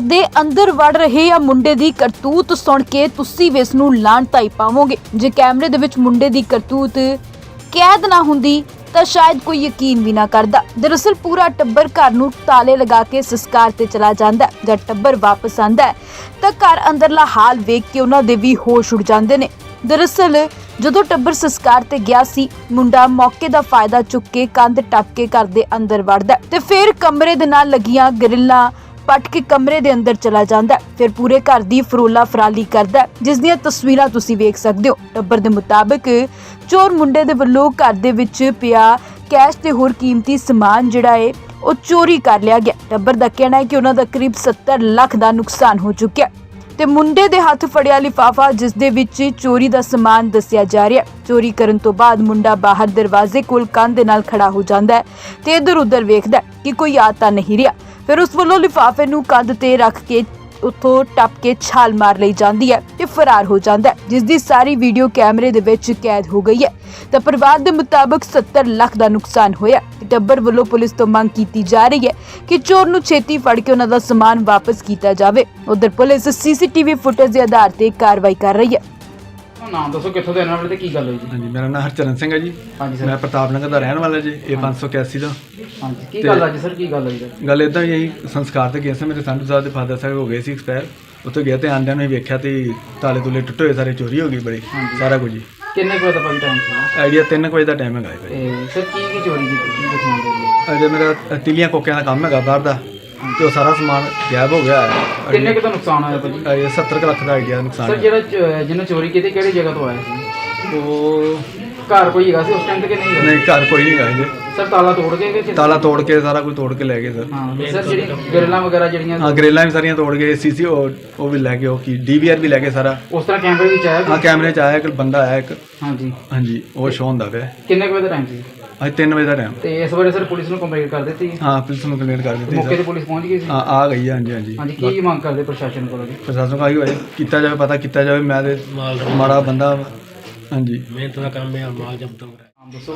ਦੇ ਅੰਦਰ ਵੜ ਰਹੇ ਆ ਮੁੰਡੇ ਦੀ ਕਰਤੂਤ ਸੁਣ ਕੇ ਤੁਸੀਂ ਵੀ ਇਸ ਨੂੰ ਲਾਂਟਾਈ ਹੀ ਪਾਵੋਗੇ। ਜੇ ਕੈਮਰੇ ਦੇ ਵਿੱਚ ਮੁੰਡੇ ਦੀ ਕਰਤੂਤ ਕੈਦ ਨਾ ਹੁੰਦੀ, ਤਾਂ ਸ਼ਾਇਦ ਕੋਈ ਯਕੀਨ ਵੀ ਨਾ ਕਰਦਾ। ਦਰਅਸਲ ਪੂਰਾ ਟੱਬਰ ਘਰ ਨੂੰ ਤਾਲੇ ਲਗਾ ਕੇ ਸੰਸਕਾਰ ਤੇ ਚਲਾ ਜਾਂਦਾ ਜਦ ਟੱਬਰ ਵਾਪਸ ਆਂਦਾ ਤਾਂ ਘਰ ਅੰਦਰਲਾ ਹਾਲ ਵੇਖ ਕੇ ਉਹਨਾਂ ਦੇ ਵੀ ਹੋਸ਼ ਉੱਡ ਜਾਂਦੇ ਨੇ। ਦਰਅਸਲ ਜਦੋਂ ਟੱਬਰ ਸੰਸਕਾਰ ਤੇ ਗਿਆ ਸੀ, ਮੁੰਡਾ ਮੌਕੇ ਦਾ ਫਾਇਦਾ ਚੁੱਕ ਕੇ ਕੰਧ ਟੱਪ ਕੇ ਘਰ ਦੇ ਅੰਦਰ ਵੜਦਾ ਤੇ ਫਿਰ ਕਮਰੇ ਦੇ ਨਾਲ ਲੱਗੀਆਂ ਗਰਿੱਲਾਂ ਪੱਟ ਕੇ ਕਮਰੇ ਦੇ ਅੰਦਰ ਚਲਾ ਜਾਂਦਾ ਹੈ। ਫਿਰ ਪੂਰੇ ਘਰ ਦੀ ਫਰੋਲਾ ਫਰਾਲੀ ਕਰਦਾ ਹੈ, ਜਿਸ ਦੀਆਂ ਤਸਵੀਰਾਂ ਤੁਸੀਂ ਵੇਖ ਸਕਦੇ ਹੋ। ਟੱਬਰ ਦੇ ਮੁਤਾਬਕ ਚੋਰ ਮੁੰਡੇ ਦੇ ਵੱਲੋਂ ਘਰ ਦੇ ਵਿੱਚ ਪਿਆ ਕੈਸ਼ ਤੇ ਹੋਰ ਕੀਮਤੀ ਸਮਾਨ ਜਿਹੜਾ ਹੈ ਉਹ ਚੋਰੀ ਕਰ ਲਿਆ ਗਿਆ। ਟੱਬਰ ਦਾ ਕਹਿਣਾ ਹੈ ਕਿ ਉਹਨਾਂ ਦਾ ਕਰੀਬ 70 ਲੱਖ ਦਾ ਨੁਕਸਾਨ ਹੋ ਚੁੱਕਿਆ ਤੇ ਮੁੰਡੇ ਦੇ ਹੱਥ ਫੜਿਆ ਲਿਫਾਫਾ, ਜਿਸ ਦੇ ਵਿੱਚ ਚੋਰੀ ਦਾ ਸਮਾਨ ਦੱਸਿਆ ਜਾ ਰਿਹਾ ਚੋਰੀ ਕਰਨ ਤੋਂ ਬਾਅਦ ਮੁੰਡਾ ਬਾਹਰ ਦਰਵਾਜ਼ੇ ਕੋਲ ਕੰਧ ਦੇ ਨਾਲ ਖੜਾ ਹੋ ਜਾਂਦਾ ਹੈ ਤੇ ਇਧਰ ਉਧਰ ਵੇਖਦਾ ਹੈ ਕਿ ਕੋਈ ਆ ਤਾਂ ਨਹੀਂ ਰਿਹਾ। ਫਿਰ ਉਸ ਵੱਲੋਂ ਲਿਫਾਫੇ ਨੂੰ ਕੰਧ ਤੇ ਰੱਖ ਕੇ ਉੱਥੋਂ ਟੱਪ ਕੇ ਛਾਲ ਮਾਰ ਲਈ ਜਾਂਦੀ ਹੈ ਤੇ ਫਰਾਰ ਹੋ ਜਾਂਦਾ ਹੈ ਜਿਸ ਦੀ ਸਾਰੀ ਵੀਡੀਓ ਕੈਮਰੇ ਦੇ ਵਿੱਚ ਕੈਦ ਹੋ ਗਈ ਹੈ। ਤਾਂ ਪਰਿਵਾਰ ਦੇ ਮੁਤਾਬਕ 70 ਲੱਖ ਦਾ ਨੁਕਸਾਨ ਹੋਇਆ ਟੱਬਰ ਵੱਲੋਂ ਪੁਲਿਸ ਤੋਂ ਮੰਗ ਕੀਤੀ ਜਾ ਰਹੀ ਹੈ ਕਿ ਚੋਰ ਨੂੰ ਛੇਤੀ ਫੜ ਕੇ ਉਹਨਾਂ ਦਾ ਸਮਾਨ ਵਾਪਸ ਕੀਤਾ ਜਾਵੇ। ਉਧਰ ਪੁਲਿਸ ਸੀਸੀਟੀਵੀ ਫੁਟੇਜ ਦੇ ਆਧਾਰ ਤੇ ਕਾਰਵਾਈ ਕਰ ਰਹੀ ਹੈ। ਨਾਮ ਦੱਸੋ ਕਿੱਥੋਂ ਦੇ ਰਹਿਣ ਵਾਲੇ ਤੇ ਕੀ ਗੱਲ ਹੋਈ ਜੀ? ਹਾਂਜੀ ਮੇਰਾ ਨਾਮ ਹਰਚਰਨ ਸਿੰਘ ਹੈ ਜੀ। ਹਾਂਜੀ ਸਰ। ਮੈਂ ਪ੍ਰਤਾਪ ਨਗਰ ਦਾ ਰਹਿਣ ਵਾਲਾ ਜੀ ਇਹ 581 ਦਾ ਹਾਂਜੀ ਕੀ ਗੱਲ ਅੱਜ ਸਰ? ਕੀ ਗੱਲ ਹੋਈ ਸਰ ਗੱਲ ਇਦਾਂ ਹੀ ਹੈ ਜੀ, ਸੰਸਕਾਰ ਤੇ ਗਿਆ ਸੀ ਮੇਰੇ ਸੰਧੂ ਸਾਹਿਬ ਦੇ ਫਾਦਰ ਸਾਹਿਬ ਹੋ ਗਏ ਸੀ ਐਕਸਪਾਇਰ। ਉੱਥੇ ਗਿਆ ਤੇ ਆਂਦਿਆਂ ਨੂੰ ਹੀ ਵੇਖਿਆ ਤੇ ਤਾਲੇ ਤੁਲੇ ਟੁੱਟੇ ਹੋਏ ਸਾਰੇ ਚੋਰੀ ਹੋ ਗਈ ਬੜੀ। ਸਾਰਾ ਕੁਝ ਜੀ ਕਿੰਨੇ ਕੁ ਵਜੇ ਦਾ ਭਾਈ ਟਾਈਮ ਸੀ? ਆਈਡੀਆ 3 ਵਜੇ ਦਾ ਟਾਈਮ ਹੈਗਾ ਜੀ ਤੇ ਸਰ ਕੀ ਕੀ ਚੋਰੀ ਕੀਤੀ ਕੀ ਅਜੇ ਮੇਰਾ ਤਿਲੀਆਂ ਕੋਕਿਆਂ ਦਾ ਕੰਮ ਹੈਗਾ ਬਾਹਰ ਦਾ ਤੇ ਉਹ ਸਾਰਾ ਸਮਾਨ ਗਾਇਬ ਹੋ ਗਿਆ। ਹੈ ਕਿੰਨੇ ਕੁ ਦਾ ਨੁਕਸਾਨ ਹੋਇਆ ਭਾਜੀ? ਇਹ 70 ਕੁ ਲੱਖ ਦਾ ਆਈਡੀਆ ਨੁਕਸਾਨ ਸਰ ਹੈ। ਜਿਹੜਾ ਚ- ਜਿਹਨੇ ਚੋਰੀ ਕੀਤੀ ਕਿਹੜੀ ਜਗ੍ਹਾ ਤੋਂ ਆਇਆ ਸੀ? ਉਹ ਘਰ ਕੋਈ ਹੈਗਾ ਸੀ ਉਸ ਟਾਈਮ ਤੇ ਕਿ ਨਹੀਂ ਹੈਗਾ? ਨਹੀਂ ਘਰ ਕੋਈ ਨਹੀਂ ਹੈਗਾ ਜੀ ਸਰ ਤਾਲਾ ਤੋੜ ਕੇ ਕਿ ਤਾਲਾ ਤੋੜ ਕੇ ਸਾਰਾ ਕੁਝ ਤੋੜ ਕੇ ਲੈ ਗਏ ਸਰ। ਹਾਂ ਸਰ ਜਿਹੜੀ ਗਰਲਾਂ ਵਗੈਰਾ ਜਿਹੜੀਆਂ ਹਾਂ ਗਰੇਲਾਂ ਵੀ ਸਾਰੀਆਂ ਤੋੜ ਗਏ ਸੀਸੀ ਉਹ ਵੀ ਲੈ ਗਏ ਉਹ ਕੀ ਡੀਵੀਆਰ ਵੀ ਲੈ ਗਏ ਸਾਰਾ। ਉਸ ਤਰ੍ਹਾਂ ਕੈਮਰੇ ਵਿੱਚ ਆਇਆ ਹਾਂ ਕੋਈ? ਕੈਮਰੇ 'ਚ ਆਇਆ ਇੱਕ ਬੰਦਾ ਆਇਆ ਇੱਕ। ਹਾਂਜੀ। ਹਾਂਜੀ ਉਹ ਸ਼ੋਅ ਹੁੰਦਾ ਪਿਆ। ਕਿੰਨੇ ਕੁ ਵਜੇ ਦਾ ਟਾਈਮ ਸੀ? ਅੱਜ 3 ਵਜੇ ਦਾ ਟਾਈਮ ਤੇ ਇਸ ਬਾਰੇ ਸਰ ਪੁਲਿਸ ਨੂੰ ਕੰਪਲੇਂਟ ਕਰ ਦਿੱਤੀ। ਹਾਂ ਪੁਲਿਸ ਨੂੰ ਕੰਪਲੇਂਟ ਕਰ ਦਿੱਤੀ ਮੌਕੇ ਤੇ ਪੁਲਿਸ ਪਹੁੰਚ ਗਈ ਸੀ? ਹਾਂ ਆ ਗਈ ਹੈ, ਹਾਂਜੀ ਹਾਂਜੀ। ਹਾਂਜੀ ਕੀ ਮੰਗ ਕਰਦੇ ਪ੍ਰਸ਼ਾਸਨ ਕੋਲੋਂ ਜੀ? ਪ੍ਰਸ਼ਾਸਨ ਕਹੀ ਹੋਏ ਕੀਤਾ ਜਾਵੇ ਪਤਾ ਕੀਤਾ ਜਾਵੇ ਮੈਂ ਤੇ ਮਾੜਾ ਬੰਦਾ ਵਾਂ। ਹਾਂਜੀ। ਨਾਮ ਦੱਸੋ।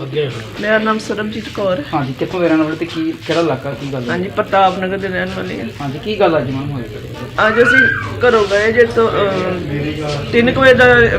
ਮੇਰਾ ਨਾਮ ਸਰਬਜੀਤ ਕੌਰ ਹੈ। ਹਾਂਜੀ ਕਿੱਥੋਂ ਦੇ ਰਹਿਣ ਵਾਲੇ ਤੇ ਕੀ ਕਿਹੜਾ ਇਲਾਕਾ ਕੀ ਗੱਲ ਹੈ ਹਾਂਜੀ ਪ੍ਰਤਾਪ ਨਗਰ ਦੇ ਰਹਿਣ ਵਾਲੇ ਹਾਂ। ਹਾਂਜੀ ਕੀ ਗੱਲ ਅੱਜ ਮੈਮ ਹੋਈ? ਅੱਜ ਅਸੀਂ ਘਰੋਂ ਗਏ ਜੇ ਤੋਂ 3 ਵਜੇ ਦਾ ਅਹ,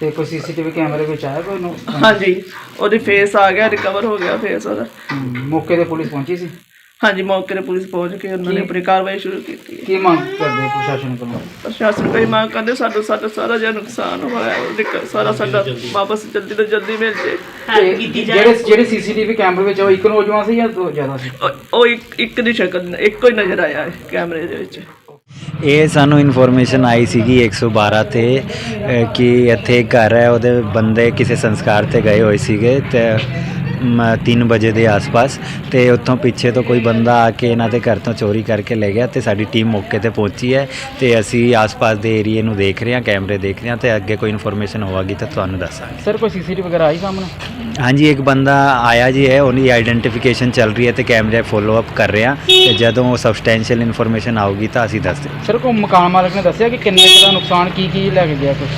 ਤੇ ਕੋਈ ਸੀਸੀਟੀਵੀ ਕੈਮਰੇ ਵਿੱਚ ਆਇਆ ਕੋਈ ਨੂੰ ਹਾਂਜੀ ਉਹਦੀ ਫੇਸ ਆ ਗਿਆ ਰਿਕਵਰ ਹੋ ਗਿਆ ਫੇਸ ਉਹਦਾ। ਹਮ, ਮੌਕੇ ਤੇ ਪੁਲਿਸ ਪਹੁੰਚੀ ਸੀ? ਹਾਂਜੀ ਮੌਕੇ ਤੇ ਪੁਲਿਸ ਪਹੁੰਚ ਕੇ ਉਹਨਾਂ ਨੇ ਆਪਣੀ ਕਾਰਵਾਈ ਸ਼ੁਰੂ ਕੀਤੀ। ਕੀ ਮੰਗ ਕਰਦੇ ਪ੍ਰਸ਼ਾਸਨ ਕੋਲੋਂ ਪ੍ਰਸ਼ਾਸਨ ਕੋਈ ਮੰਗ ਕਰਦੇ ਸਾਡਾ ਸਾਡਾ ਸਾਰਾ ਜਿਹੜਾ ਨੁਕਸਾਨ ਹੋਇਆ ਉਹਦੀ ਕ- ਸਾਰਾ ਸਾਡਾ ਵਾਪਸ ਜਲਦੀ ਤੋਂ ਜਲਦੀ ਮਿਲ ਜੇ। ਤੇ ਜਿਹੜੇ ਜਿਹੜੇ ਸੀਸੀਟੀਵੀ ਕੈਮਰੇ ਵਿੱਚ ਆ, ਉਹ ਇੱਕ ਨੌਜਵਾਨ ਸੀ ਜਾਂ ਦੋ ਜ਼ਿਆਦਾ ਸੀ? ਉਹ- ਉਹ ਇੱਕ ਇੱਕ ਦੀ ਸ਼ਕਲ ਇੱਕੋ ਹੀ ਨਜ਼ਰ ਆਇਆ ਹੈ ਕੈਮਰੇ ਦੇ ਵਿੱਚ। ਇਹ ਸਾਨੂੰ ਇਨਫੋਰਮੇਸ਼ਨ ਆਈ ਸੀਗੀ 112 ਤੇ ਕਿ ਇੱਥੇ ਘਰ ਹੈ, ਉਹਦੇ ਬੰਦੇ ਕਿਸੇ ਸੰਸਕਾਰ ਤੇ ਗਏ ਹੋਏ ਸੀਗੇ ਤੇ 3 ਵਜੇ ਦੇ ਆਸ-ਪਾਸ ਤੇ ਉੱਥੋਂ ਪਿੱਛੇ ਤੋਂ ਕੋਈ ਬੰਦਾ ਆ ਕੇ ਇਹਨਾਂ ਦੇ ਘਰ ਤੋਂ ਚੋਰੀ ਕਰਕੇ ਲੈ ਗਿਆ ਤੇ ਸਾਡੀ ਟੀਮ ਮੌਕੇ ਤੇ ਪਹੁੰਚੀ ਹੈ ਤੇ ਅਸੀਂ ਆਸ-ਪਾਸ ਦੇ ਏਰੀਏ ਨੂੰ ਦੇਖ ਰਹੇ ਹਾਂ, ਕੈਮਰੇ ਦੇਖ ਰਹੇ ਹਾਂ ਤੇ ਅੱਗੇ ਕੋਈ ਇਨਫੋਰਮੇਸ਼ਨ ਹੋਵੇਗੀ ਤਾਂ ਤੁਹਾਨੂੰ ਦੱਸਾਂਗੇ। ਸਰ, ਕੋਈ ਸੀਸੀਟੀਵੀ ਵਗੈਰਾ ਆਈ ਸਾਹਮਣੇ? ਹਾਂਜੀ ਇੱਕ ਬੰਦਾ ਆਇਆ ਜੀ ਹੈ ਉਹਦੀ ਆਈਡੈਂਟੀਫਿਕੇਸ਼ਨ ਚੱਲ ਰਹੀ ਹੈ ਤੇ ਕੈਮਰੇ ਫੋਲੋ ਅਪ ਕਰ ਰਹੇ ਤੇ ਜਦੋਂ ਸਬਸਟੈਂਸ਼ੀਅਲ ਇਨਫੋਰਮੇਸ਼ਨ ਆਊਗੀ ਤਾਂ ਅਸੀਂ ਦੱਸ ਦਿਆਂਗੇ। ਸਰ ਕੋ ਮਕਾਨ ਮਾਲਕ ਨੇ ਦੱਸਿਆ ਕਿ ਕਿੰਨੇ ਕੁ ਦਾ ਨੁਕਸਾਨ ਕੀ ਕੀ ਲੈ ਕੇ ਗਿਆ ਕੁਝ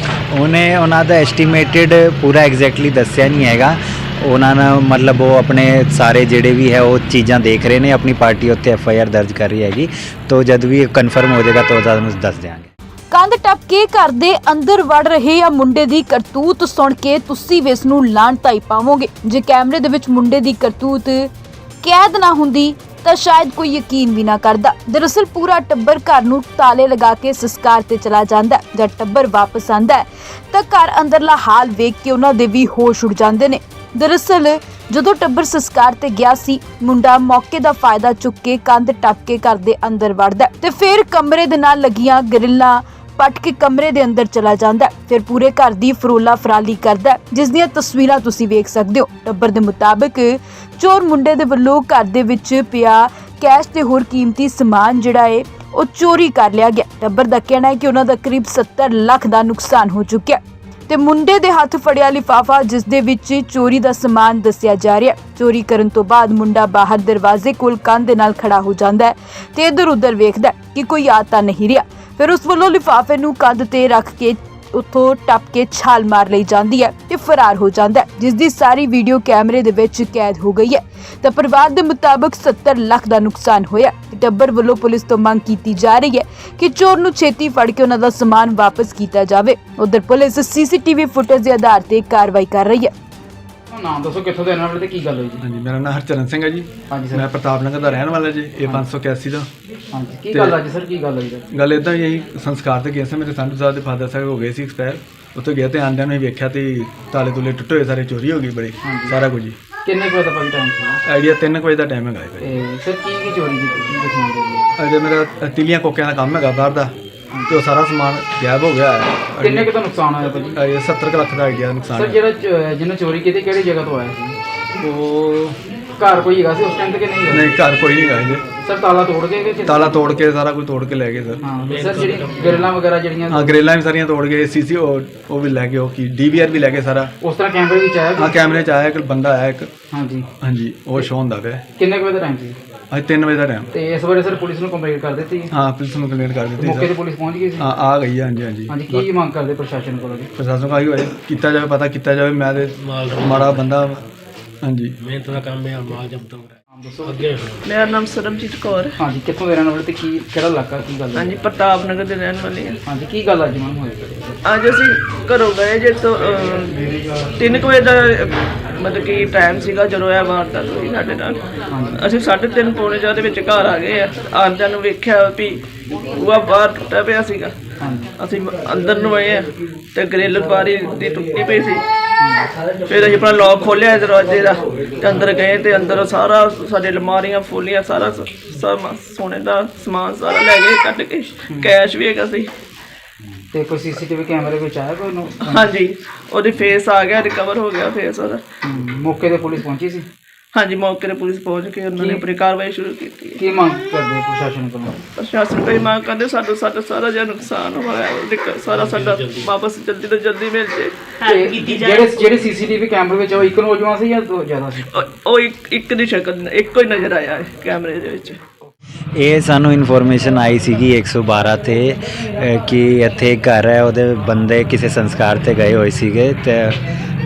ਉਹਨੇ ਉਹਨਾਂ ਦਾ ਐਸਟੀਮੇਟਡ ਪੂਰਾ ਐਗਜ਼ੈਕਟਲੀ ਦੱਸਿਆ ਨਹੀਂ ਹੈਗਾ। ਉਹਨਾਂ ਨੇ ਮਤਲਬ ਉਹ ਆਪਣੇ ਸਾਰੇ ਜਿਹੜੇ ਵੀ ਹੈ ਉਹ ਚੀਜ਼ਾਂ ਦੇਖ ਰਹੇ ਨੇ ਆਪਣੀ ਪਾਰਟੀ ਉੱਤੇ ਐਫ ਆਈ ਆਰ ਦਰਜ ਕਰ ਰਹੀ ਹੈਗੀ। ਤੋਂ ਜਦ ਵੀ ਕਨਫਰਮ ਹੋ ਜਾਏਗਾ ਤਾਂ ਤੁਹਾਨੂੰ ਦੱਸ ਦਿਆਂਗੇ। ਕੰਧ ਟੱਪ ਕੇ ਘਰ ਦੇ ਅੰਦਰ ਵੜ ਰਹੇ ਆ ਮੁੰਡੇ ਦੀ ਕਰਤੂਤ ਸੁਣ ਕੇ ਤੁਸੀਂ ਵੀ ਇਸ ਨੂੰ ਲਾਂਟਾਈ ਹੀ ਪਾਵੋਗੇ। ਜੇ ਕੈਮਰੇ ਦੇ ਵਿੱਚ ਮੁੰਡੇ ਦੀ ਕਰਤੂਤ ਕੈਦ ਨਾ ਹੁੰਦੀ, ਤਾਂ ਸ਼ਾਇਦ ਕੋਈ ਯਕੀਨ ਵੀ ਨਾ ਕਰਦਾ। ਦਰਅਸਲ ਪੂਰਾ ਟੱਬਰ ਘਰ ਨੂੰ ਤਾਲੇ ਲਗਾ ਕੇ ਸੰਸਕਾਰ ਤੇ ਚਲਾ ਜਾਂਦਾ ਜਦ ਟੱਬਰ ਵਾਪਸ ਆਂਦਾ ਤਾਂ ਘਰ ਅੰਦਰਲਾ ਹਾਲ ਵੇਖ ਕੇ ਉਹਨਾਂ ਦੇ ਵੀ ਹੋਸ਼ ਉੱਡ ਜਾਂਦੇ ਨੇ। ਦਰਅਸਲ ਜਦੋਂ ਟੱਬਰ ਸੰਸਕਾਰ ਤੇ ਗਿਆ ਸੀ, ਮੁੰਡਾ ਮੌਕੇ ਦਾ ਫਾਇਦਾ ਚੁੱਕ ਕੇ ਕੰਧ ਟੱਪ ਕੇ ਘਰ ਦੇ ਅੰਦਰ ਵੜਦਾ ਤੇ ਫਿਰ ਕਮਰੇ ਦੇ ਨਾਲ ਲੱਗੀਆਂ ਗਰਿੱਲਾਂ ਪੱਟ ਕੇ ਕਮਰੇ ਦੇ ਅੰਦਰ ਚਲਾ ਜਾਂਦਾ ਹੈ। ਫਿਰ ਪੂਰੇ ਘਰ ਦੀ ਫਰੋਲਾ ਫਰਾਲੀ ਕਰਦਾ ਜਿਸ ਦੀਆਂ ਤਸਵੀਰਾਂ ਤੁਸੀਂ ਵੇਖ ਸਕਦੇ ਹੋ। ਟੱਬਰ ਦੇ ਮੁਤਾਬਕ ਚੋਰ ਮੁੰਡੇ ਦੇ ਵੱਲੋਂ ਘਰ ਦੇ ਵਿੱਚ ਪਿਆ ਕੈਸ਼ ਤੇ ਹੋਰ ਕੀਮਤੀ ਸਮਾਨ ਜਿਹੜਾ ਹੈ, ਉਹ ਚੋਰੀ ਕਰ ਲਿਆ ਗਿਆ। ਟੱਬਰ ਦਾ ਕਹਿਣਾ ਹੈ ਕਿ ਉਹਨਾਂ ਦਾ ਕਰੀਬ 70 ਲੱਖ ਦਾ ਨੁਕਸਾਨ ਹੋ ਚੁੱਕਿਆ ਤੇ ਮੁੰਡੇ ਦੇ ਹੱਥ ਫੜਿਆ ਲਿਫਾਫਾ, ਜਿਸ ਦੇ ਵਿੱਚ ਚੋਰੀ ਦਾ ਸਮਾਨ ਦੱਸਿਆ ਜਾ ਰਿਹਾ ਚੋਰੀ ਕਰਨ ਤੋਂ ਬਾਅਦ ਮੁੰਡਾ ਬਾਹਰ ਦਰਵਾਜ਼ੇ ਕੋਲ ਕੰਧ ਦੇ ਨਾਲ ਖੜਾ ਹੋ ਜਾਂਦਾ ਹੈ ਤੇ ਇਧਰ ਉਧਰ ਵੇਖਦਾ ਹੈ ਕਿ ਕੋਈ ਆ ਤਾਂ ਨਹੀਂ ਰਿਹਾ। ਫਿਰ ਉਸ ਵੱਲੋਂ ਲਿਫਾਫੇ ਨੂੰ ਕੰਧ ਤੇ ਰੱਖ ਕੇ ਉੱਥੋਂ ਟੱਪ ਕੇ ਛਾਲ ਮਾਰ ਲਈ ਜਾਂਦੀ ਹੈ ਤੇ ਫਰਾਰ ਹੋ ਜਾਂਦਾ ਹੈ ਜਿਸ ਦੀ ਸਾਰੀ ਵੀਡੀਓ ਕੈਮਰੇ ਦੇ ਵਿੱਚ ਕੈਦ ਹੋ ਗਈ ਹੈ। ਤਾਂ ਪਰਿਵਾਰ ਦੇ ਮੁਤਾਬਕ 70 ਲੱਖ ਦਾ ਨੁਕਸਾਨ ਹੋਇਆ ਟੱਬਰ ਵੱਲੋਂ ਪੁਲਿਸ ਤੋਂ ਮੰਗ ਕੀਤੀ ਜਾ ਰਹੀ ਹੈ ਕਿ ਚੋਰ ਨੂੰ ਛੇਤੀ ਫੜ ਕੇ ਉਹਨਾਂ ਦਾ ਸਮਾਨ ਵਾਪਸ ਕੀਤਾ ਜਾਵੇ। ਉਧਰ ਪੁਲਿਸ ਸੀਸੀਟੀਵੀ ਫੁਟੇਜ ਦੇ ਆਧਾਰ ਤੇ ਕਾਰਵਾਈ ਕਰ ਰਹੀ ਹੈ। ਨਾਮ ਦੱਸੋ ਕਿੱਥੋਂ ਦੇ ਰਹਿਣ ਵਾਲੇ ਤੇ ਕੀ ਗੱਲ ਹੋਈ ਜੀ? ਹਾਂਜੀ ਮੇਰਾ ਨਾਮ ਹਰਚਰਨ ਸਿੰਘ ਹੈ ਜੀ। ਹਾਂਜੀ ਮੈਂ ਪ੍ਰਤਾਪ ਨਗਰ ਦਾ ਰਹਿਣ ਵਾਲਾ ਜੀ ਇਹ 581 ਦਾ। ਹਾਂਜੀ ਕੀ ਗੱਲ ਅੱਜ ਸਰ? ਕੀ ਗੱਲ ਹੋਈ ਸਰ? ਗੱਲ ਇਦਾਂ ਹੀ ਸੰਸਕਾਰ ਤੇ ਗਏ ਸੀ ਮੇਰੇ ਸੰਧੂ ਸਾਹਿਬ ਦੇ ਫਾਦਰ ਸਾਹਿਬ ਹੋ ਗਏ ਸੀ ਐਕਸਪਾਇਰ। ਉੱਥੇ ਗਏ ਤੇ ਆਂਦਿਆਂ ਨੂੰ ਵੇਖਿਆ ਤੇ ਤਾਲੇ ਤੁਲੇ ਟੁੱਟੇ ਹੋਏ ਸਾਰੇ ਚੋਰੀ ਹੋ ਗਈ ਬੜੀ। ਸਾਰਾ ਕੁਝ ਜੀ ਕਿੰਨੇ ਕੁ ਵਜੇ ਦਾ ਭਾਈ ਟਾਈਮ ਸੀ? ਆਈਡੀਆ 3 ਵਜੇ ਦਾ ਟਾਈਮ ਹੈਗਾ ਜੀ। ਤੇ ਸਰ ਕੀ ਕੀ ਚੋਰੀ ਕੀਤੀ? ਕੀ ਦੱਸਣਾ ਚਾਹੀਦਾ ਅਜੇ ਮੇਰਾ ਤਿਲੀਆਂ ਕੋਕਿਆਂ ਦਾ ਕੰਮ ਹੈਗਾ ਬਾਹਰ ਦਾ। ਤੇ ਉਹ ਸਾਰਾ ਸਮਾਨ ਗਾਇਬ ਹੋ ਗਿਆ ਹੈ। ਕਿੰਨੇ ਕੁ ਦਾ ਨੁਕਸਾਨ ਹੋਇਆ ਭਾਜੀ? ਅਜੇ 70 ਕੁ ਲੱਖ ਦਾ ਆਈਡੀਆ ਨੁਕਸਾਨ ਸਰ ਹੈ। ਜਿਹੜਾ ਚ- ਜਿਹਨੇ ਚੋਰੀ ਕੀਤੀ ਕਿਹੜੀ ਜਗ੍ਹਾ ਤੋਂ ਆਇਆ ਸੀ? ਉਹ ਘਰ ਕੋਈ ਹੈਗਾ ਸੀ ਉਸ ਟਾਈਮ ਤੇ ਕਿ ਨਹੀਂ ਹੈਗਾ? ਨਹੀਂ ਘਰ ਕੋਈ ਨਹੀਂ ਗਾ ਜੀ। ਸਰ ਤਾਲਾ ਤੋੜ ਕੇ ਕਿ ਤਾਲਾ ਤੋੜ ਕੇ ਸਾਰਾ ਕੁਝ ਤੋੜ ਕੇ ਲੈ ਗਏ ਸਰ। ਹਾਂ ਸਰ ਜਿਹੜੀ ਗਰਲਾਂ ਵਗੈਰਾ ਜਿਹੜੀਆਂ ਹਾਂ ਗਰੇਲਾਂ ਵੀ ਸਾਰੀਆਂ ਤੋੜ ਗਏ ਸੀਸੀ ਉਹ ਵੀ ਲੈ ਗਏ ਉਹ ਕੀ ਡੀਵੀਆਰ ਵੀ ਲੈ ਗਏ ਸਾਰਾ। ਉਸ ਤਰ੍ਹਾਂ ਕੈਮਰੇ ਵਿੱਚ ਆਇਆ ਹਾਂ? ਕੈਮਰੇ 'ਚ ਆਇਆ ਇੱਕ ਬੰਦਾ ਆਇਆ ਇੱਕ। ਹਾਂਜੀ। ਹਾਂਜੀ ਉਹ ਸ਼ੋਅ ਹੁੰਦਾ ਪਿਆ। ਕਿੰਨੇ ਕੁ ਵਜੇ ਦਾ ਟਾਈਮ ਸੀ? ਅੱਜ 3 ਵਜੇ ਦਾ ਟਾਈਮ ਤੇ ਇਸ ਬਾਰੇ ਸਰ ਪੁਲਿਸ ਨੂੰ ਕੰਪਲੇਂਟ ਕਰ ਦਿੱਤੀ? ਹਾਂ ਪੁਲਿਸ ਨੂੰ ਕੰਪਲੇਂਟ ਕਰ ਦਿੱਤੀ ਮੌਕੇ ਤੇ ਪੁਲਿਸ ਪਹੁੰਚ ਗਈ ਸੀ? ਹਾਂ ਆ ਗਈ ਹੈ, ਹਾਂਜੀ ਹਾਂਜੀ। ਹਾਂਜੀ ਕੀ ਮੰਗ ਕਰਦੇ ਪ੍ਰਸ਼ਾਸਨ ਕੋਲੋਂ ਜੀ? ਪ੍ਰਸ਼ਾਸਨ ਕਾਹੀ ਹੋਏ ਕੀਤਾ ਜਾਵੇ ਪਤਾ ਕੀਤਾ ਜਾਵੇ ਮੈਂ ਤੇ ਮਾੜਾ ਬੰਦਾ। ਹਾਂਜੀ। ਨਾਮ ਦੱਸੋ ਮੇਰਾ ਨਾਮ ਸਰਬਜੀਤ ਕੌਰ। ਹਾਂਜੀ ਕਿੱਥੋਂ ਦੇ ਰਹਿਣ ਵਾਲੇ ਤੇ ਕੀ ਕਿਹੜਾ ਇਲਾਕਾ ਕੀ ਗੱਲ ਹੈ? ਹਾਂਜੀ ਪ੍ਰਤਾਪ ਨਗਰ ਦੇ ਰਹਿਣ ਵਾਲੇ ਹਾਂ ਹਾਂਜੀ ਕੀ ਗੱਲ ਅੱਜ ਮੈਮ ਹੋਈ? ਅੱਜ ਅਸੀਂ ਘਰੋਂ ਗਏ ਜੇ ਤੋਂ 3 ਵਜੇ ਦਾ ਮਤਲਬ ਕਿ ਟਾਈਮ ਸੀਗਾ ਜਦੋਂ ਇਹ ਵਾਰਦਾਤ ਹੋਈ ਸਾਡੇ ਨਾਲ। ਅਸੀਂ 3:30 ਪੌਣੇ ਚਾਰ ਦੇ ਵਿੱਚ ਘਰ ਆ ਗਏ ਆ। ਆਂਦਿਆਂ ਨੂੰ ਵੇਖਿਆ ਵੀ ਉਹ ਬਾਹਰ ਟੁੱਟਾ ਪਿਆ ਸੀਗਾ। ਅਸੀਂ ਅੰਦਰ ਨੂੰ ਆਏ ਆ ਤੇ ਗ੍ਰਿਲ ਬਾਰੀ ਦੀ ਟੁੱਟੀ ਪਈ ਸੀ। ਫਿਰ ਅਸੀਂ ਆਪਣਾ ਲੌਕ ਖੋਲਿਆ ਦਰਵਾਜ਼ੇ ਦਾ ਤੇ ਅੰਦਰ ਗਏ ਤੇ ਅੰਦਰ ਸਾਰਾ ਸਾਡੇ ਅਲਮਾਰੀਆਂ ਫੋਲੀਆਂ ਸਾਰਾ ਸ- ਸਮ- ਸੋਨੇ ਦਾ ਸਮਾਨ ਸਾਰਾ ਲੈ ਗਏ ਕੱਢ ਕੇ ਕੈਸ਼ ਵੀ ਹੈਗਾ ਸੀ। ਤੇ ਕੋਈ ਸੀਸੀਟੀਵੀ ਕੈਮਰੇ ਵਿੱਚ ਆਇਆ ਕੋਈ ਨੂੰ ਹਾਂਜੀ ਉਹਦੀ ਫੇਸ ਆ ਗਿਆ ਰਿਕਵਰ ਹੋ ਗਿਆ ਫੇਸ ਉਹਦਾ। ਹਮ, ਮੌਕੇ ਤੇ ਪੁਲਿਸ ਪਹੁੰਚੀ ਸੀ? ਹਾਂਜੀ ਮੌਕੇ ਤੇ ਪੁਲਿਸ ਪਹੁੰਚ ਕੇ ਉਹਨਾਂ ਨੇ ਆਪਣੀ ਕਾਰਵਾਈ ਸ਼ੁਰੂ ਕੀਤੀ। ਕੀ ਮੰਗ ਕਰਦੇ ਪ੍ਰਸ਼ਾਸਨ ਕੋਲੋਂ ਪ੍ਰਸ਼ਾਸਨ ਕੋਈ ਮੰਗ ਕਰਦੇ ਸਾਡਾ ਸਾਡਾ ਸਾਰਾ ਜਿਹਾ ਨੁਕਸਾਨ ਹੋਇਆ ਹੈ, ਉਹਦੀ ਕ- ਸਾਰਾ ਸਾਡਾ ਵਾਪਸ ਜਲਦੀ ਤੋਂ ਜਲਦੀ ਮਿਲ ਜੇ। ਤੇ ਜਿਹੜੇ ਜਿਹੜੇ ਸੀਸੀਟੀਵੀ ਕੈਮਰੇ ਵਿੱਚ ਉਹ ਇੱਕ ਨੌਜਵਾਨ ਸੀ ਜਾਂ ਦੋ ਜ਼ਿਆਦਾ ਸੀ? ਉਹ- ਉਹ ਇੱਕ ਇੱਕ ਦੀ ਸ਼ਕਲ ਇੱਕੋ ਹੀ ਨਜ਼ਰ ਆਇਆ ਹੈ ਕੈਮਰੇ ਦੇ ਵਿੱਚ। ਇਹ ਸਾਨੂੰ ਇਨਫੋਰਮੇਸ਼ਨ ਆਈ ਸੀਗੀ 112 ਤੇ ਅ, ਕਿ ਇੱਥੇ ਇੱਕ ਘਰ ਹੈ ਉਹਦੇ ਬੰਦੇ ਕਿਸੇ ਸੰਸਕਾਰ ਤੇ ਗਏ ਹੋਏ ਸੀਗੇ ਤੇ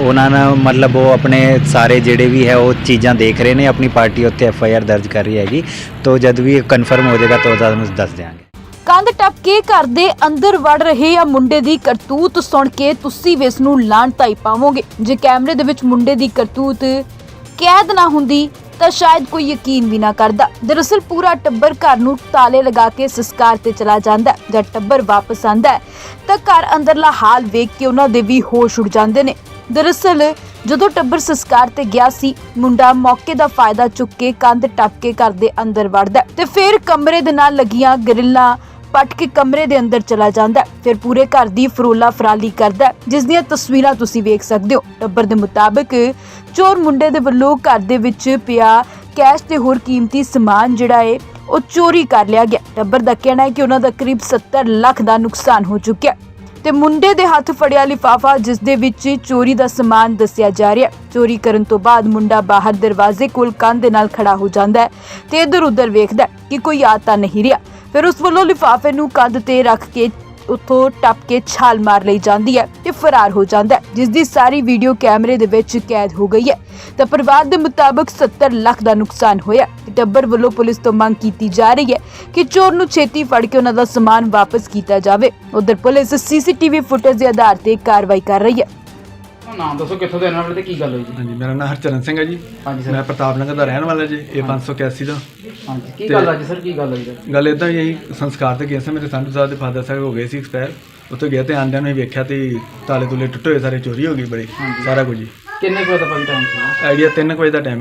ਉਹਨਾਂ ਨੇ ਮਤਲਬ ਉਹ ਆਪਣੇ ਸਾਰੇ ਜਿਹੜੇ ਵੀ ਹੈ ਉਹ ਚੀਜ਼ਾਂ ਦੇਖ ਰਹੇ ਨੇ, ਆਪਣੀ ਪਾਰਟੀ ਉੱਤੇ ਐਫ ਆਈ ਆਰ ਦਰਜ ਕਰ ਰਹੀ ਹੈਗੀ। ਤੋਂ ਜਦ ਵੀ ਕਨਫਰਮ ਹੋ ਜਾਏਗਾ, ਤਾਂ ਤੁਹਾਨੂੰ ਦੱਸ ਦਿਆਂਗੇ। ਕੰਧ ਟੱਪ ਕੇ ਘਰ ਦੇ ਅੰਦਰ ਵੜ ਰਹੇ ਆ ਮੁੰਡੇ ਦੀ ਕਰਤੂਤ ਸੁਣ ਕੇ ਤੁਸੀਂ ਵੀ ਇਸ ਨੂੰ ਲਾਂਟਾ ਹੀ ਪਾਵੋਗੇ। ਜੇ ਕੈਮਰੇ ਦੇ ਵਿੱਚ ਮੁੰਡੇ ਦੀ ਕਰਤੂਤ ਕੈਦ ਨਾ ਹੁੰਦੀ, ਤਾਂ ਸ਼ਾਇਦ ਕੋਈ ਯਕੀਨ ਵੀ ਨਾ ਕਰਦਾ। ਦਰਅਸਲ ਪੂਰਾ ਟੱਬਰ ਘਰ ਨੂੰ ਤਾਲੇ ਲਗਾ ਕੇ ਸੰਸਕਾਰ ਤੇ ਚਲਾ ਜਾਂਦਾ ਹੈ। ਜਦ ਟੱਬਰ ਵਾਪਸ ਆਂਦਾ ਤਾਂ ਘਰ ਅੰਦਰਲਾ ਹਾਲ ਵੇਖ ਕੇ ਉਹਨਾਂ ਦੇ ਵੀ ਹੋਸ਼ ਉੱਡ ਜਾਂਦੇ ਨੇ। ਦਰਅਸਲ ਜਦੋਂ ਟੱਬਰ ਸੰਸਕਾਰ ਤੇ ਗਿਆ ਸੀ ਮੁੰਡਾ ਮੌਕੇ ਦਾ ਫਾਇਦਾ ਚੁੱਕ ਕੇ ਕੰਧ ਟੱਪ ਕੇ ਘਰ ਦੇ ਅੰਦਰ ਵੜਦਾ ਤੇ ਫਿਰ ਕਮਰੇ ਦੇ ਨਾਲ ਲੱਗੀਆਂ ਗਰਿੱਲਾਂ ਪੱਟ ਕੇ ਕਮਰੇ ਦੇ ਅੰਦਰ ਚਲਾ ਜਾਂਦਾ ਫਿਰ ਪੂਰੇ ਘਰ ਦੀ ਫਰੋਲਾ ਫਰਾਲੀ ਕਰਦਾ ਹੈ, ਜਿਸ ਦੀਆਂ ਤਸਵੀਰਾਂ ਤੁਸੀਂ ਵੇਖ ਸਕਦੇ ਹੋ। ਟੱਬਰ ਦੇ ਮੁਤਾਬਕ ਚੋਰ ਮੁੰਡੇ ਦੇ ਵੱਲੋਂ ਘਰ ਦੇ ਵਿੱਚ ਪਿਆ ਕੈਸ਼ ਤੇ ਹੋਰ ਕੀਮਤੀ ਸਮਾਨ ਜਿਹੜਾ ਹੈ ਉਹ ਚੋਰੀ ਕਰ ਲਿਆ ਗਿਆ। ਟੱਬਰ ਦਾ ਕਹਿਣਾ ਹੈ ਕਿ ਉਹਨਾਂ ਦਾ ਕਰੀਬ 70 ਲੱਖ ਦਾ ਨੁਕਸਾਨ ਹੋ ਚੁੱਕਿਆ ਤੇ ਮੁੰਡੇ ਦੇ ਹੱਥ ਫੜਿਆ ਲਿਫਾਫਾ, ਜਿਸ ਦੇ ਵਿੱਚ ਚੋਰੀ ਦਾ ਸਮਾਨ ਦੱਸਿਆ ਜਾ ਰਿਹਾ ਚੋਰੀ ਕਰਨ ਤੋਂ ਬਾਅਦ ਮੁੰਡਾ ਬਾਹਰ ਦਰਵਾਜ਼ੇ ਕੋਲ ਕੰਧ ਦੇ ਨਾਲ ਖੜਾ ਹੋ ਜਾਂਦਾ ਹੈ ਤੇ ਇਧਰ ਉਧਰ ਵੇਖਦਾ ਹੈ ਕਿ ਕੋਈ ਆ ਤਾਂ ਨਹੀਂ ਰਿਹਾ। ਫਿਰ ਉਸ ਵੱਲੋਂ ਲਿਫਾਫੇ ਨੂੰ ਕੰਧ ਤੇ ਰੱਖ ਕੇ ਉੱਥੋਂ ਟੱਪ ਕੇ ਛਾਲ ਮਾਰ ਲਈ ਜਾਂਦੀ ਹੈ ਤੇ ਫਰਾਰ ਹੋ ਜਾਂਦਾ ਹੈ ਜਿਸ ਦੀ ਸਾਰੀ ਵੀਡੀਓ ਕੈਮਰੇ ਦੇ ਵਿੱਚ ਕੈਦ ਹੋ ਗਈ ਹੈ। ਤਾਂ ਪਰਿਵਾਰ ਦੇ ਮੁਤਾਬਕ 70 ਲੱਖ ਦਾ ਨੁਕਸਾਨ ਹੋਇਆ ਟੱਬਰ ਵੱਲੋਂ ਪੁਲਿਸ ਤੋਂ ਮੰਗ ਕੀਤੀ ਜਾ ਰਹੀ ਹੈ ਕਿ ਚੋਰ ਨੂੰ ਛੇਤੀ ਫੜ ਕੇ ਉਹਨਾਂ ਦਾ ਸਮਾਨ ਵਾਪਸ ਕੀਤਾ ਜਾਵੇ। ਉਧਰ ਪੁਲਿਸ ਸੀਸੀਟੀਵੀ ਫੁਟੇਜ ਦੇ ਆਧਾਰ ਤੇ ਕਾਰਵਾਈ ਕਰ ਰਹੀ ਹੈ। ਨਾਮ ਦੱਸੋ ਕਿੱਥੋਂ ਦੇ ਰਹਿਣ ਵਾਲੇ ਤੇ ਕੀ ਗੱਲ ਹੋਈ ਜੀ? ਹਾਂਜੀ ਮੇਰਾ ਨਾਮ ਹਰਚਰਨ ਸਿੰਘ ਹੈ ਜੀ। ਹਾਂਜੀ ਮੈਂ ਪ੍ਰਤਾਪ ਨਗਰ ਦਾ ਰਹਿਣ ਵਾਲਾ ਜੀ ਇਹ 581 ਦਾ। ਹਾਂਜੀ ਕੀ ਗੱਲ ਅੱਜ ਸਰ? ਕੀ ਗੱਲ ਹੋਈ ਸਰ ਗੱਲ ਇਦਾਂ ਹੀ ਹੈ ਜੀ, ਸੰਸਕਾਰ ਤੇ ਗਏ ਸੀ ਮੇਰੇ ਸੰਧੂ ਸਾਹਿਬ ਦੇ ਫਾਦਰ ਸਾਹਿਬ ਹੋ ਗਏ ਸੀ ਐਕਸਪਾਇਰ। ਉੱਥੇ ਗਿਆ ਤੇ ਆਂਦਿਆਂ ਨੂੰ ਹੀ ਵੇਖਿਆ ਤੇ ਤਾਲੇ ਤੁਲੇ ਟੁੱਟੇ ਹੋਏ ਸਾਰੇ ਚੋਰੀ ਹੋ ਗਈ ਬੜੀ ਸਾਰਾ ਕੁਝ ਜੀ ਕਿੰਨੇ ਕੁ ਵਜੇ ਦਾ ਭਾਈ ਟਾਈਮ ਸੀ? ਆਈਡੀਆ 3 ਵਜੇ ਦਾ ਟਾਈਮ ਹੈ